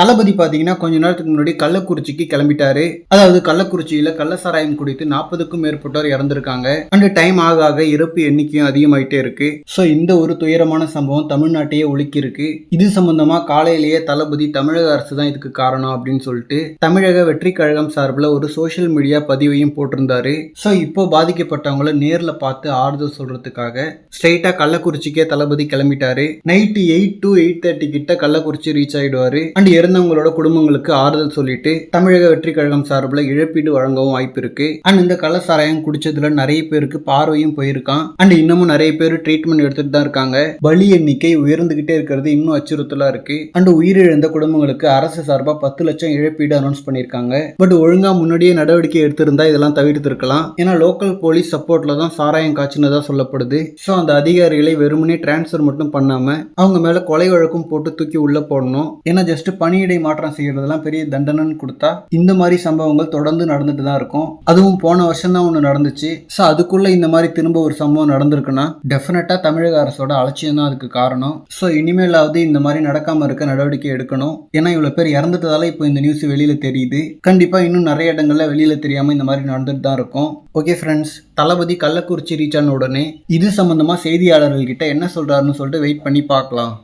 தளபதி பார்த்தீங்கன்னா கொஞ்ச நேரத்துக்கு முன்னாடி கள்ளக்குறிச்சிக்கு கிளம்பிட்டாரு. அதாவது கள்ளக்குறிச்சியில கள்ளசாராயம் குடித்து நாற்பதுக்கும் மேற்பட்டோர் இறந்திருக்காங்க. அண்ட் டைம் ஆக ஆக இறப்பு எண்ணிக்கையும் அதிகமாயிட்டே இருக்கு. ஸோ இந்த ஒரு துயரமான சம்பவம் தமிழ்நாட்டையே உலுக்கி இருக்கு இது சம்பந்தமா காலையிலேயே தளபதி தமிழக அரசு தான் இதுக்கு காரணம் அப்படின்னு சொல்லிட்டு தமிழக வெற்றி கழகம் சார்பில் ஒரு சோஷியல் மீடியா பதிவையும் போட்டிருந்தாரு. ஸோ இப்போ பாதிக்கப்பட்டவங்கள நேரில் பார்த்து ஆறுதல் சொல்றதுக்காக ஸ்ட்ரெயிட்டா கள்ளக்குறிச்சிக்கே தளபதி கிளம்பிட்டாரு. Night eight to eight thirty கிட்ட கள்ளக்குறிச்சி ரீச் ஆயிடுவாரு. அண்ட் இறந்தவங்களோட குடும்பங்களுக்கு ஆறுதல் சொல்லிட்டு தமிழக வெற்றி கழகம் சார்பில் இழப்பீடு வழங்கவும் வாய்ப்பு இருக்கு. அண்ட் இந்த கள்ளசாராயம் குடிச்சதுல நிறைய பேருக்கு பார்வையும் போயிருக்கான். அண்ட் இன்னமும் நிறைய பேர் ட்ரீட்மெண்ட் எடுத்துட்டு தான் இருக்காங்க. பலி எண்ணிக்கை உயர்ந்துகிட்டே இருக்கிறது இன்னும் அச்சுறுத்தலா இருக்கு. அண்ட் உயிரிழந்த குடும்பங்களுக்கு அரசு சார்பா பத்து லட்சம் இழப்பீடு அனௌன்ஸ் பண்ணியிருக்காங்க. பட் ஒழுங்கா முன்னாடியே நடவடிக்கை எடுத்திருந்தா இதெல்லாம் தவிர்த்திருக்கலாம். ஏன்னா லோக்கல் போலீஸ் சப்போர்ட்ல தான் சாராயம் காய்ச்சினதா சொல்லப்படுது. ஸோ அந்த அதிகாரிகளை வெறுமனே டிரான்ஸ்ஃபர் மட்டும் பண்ணாம அவங்க மேல கொலை வழக்கும் போட்டு தூக்கி உள்ள போடணும். ஏன்னா ஜஸ்ட் பணி பணியிடை மாற்றம் செய்யறதெல்லாம் பெரிய தண்டனைன்னு கொடுத்தா இந்த மாதிரி சம்பவங்கள் தொடர்ந்து நடந்துட்டு தான் இருக்கும். அதுவும் போன வருஷம் தான் ஒன்று நடந்துச்சு. ஸோ அதுக்குள்ள இந்த மாதிரி திரும்ப ஒரு சம்பவம் நடந்திருக்குன்னா டெஃபினட்டா தமிழக அரசோட அலட்சியம் தான் அதுக்கு காரணம். ஸோ இனிமேலாவது இந்த மாதிரி நடக்காம இருக்க நடவடிக்கை எடுக்கணும். ஏன்னா இவ்வளோ பேர் இறந்துட்டதால இப்போ இந்த நியூஸ் வெளியில தெரியுது. கண்டிப்பா இன்னும் நிறைய இடங்கள்ல வெளியில தெரியாம இந்த மாதிரி நடந்துட்டு தான் இருக்கும். Okay friends Thalapathy Kallakurichi reach ஆன உடனே இது சம்பந்தமா செய்தியாளர்கள் கிட்ட என்ன சொல்றாருன்னு சொல்லிட்டு வெயிட் பண்ணி பார்க்கலாம்.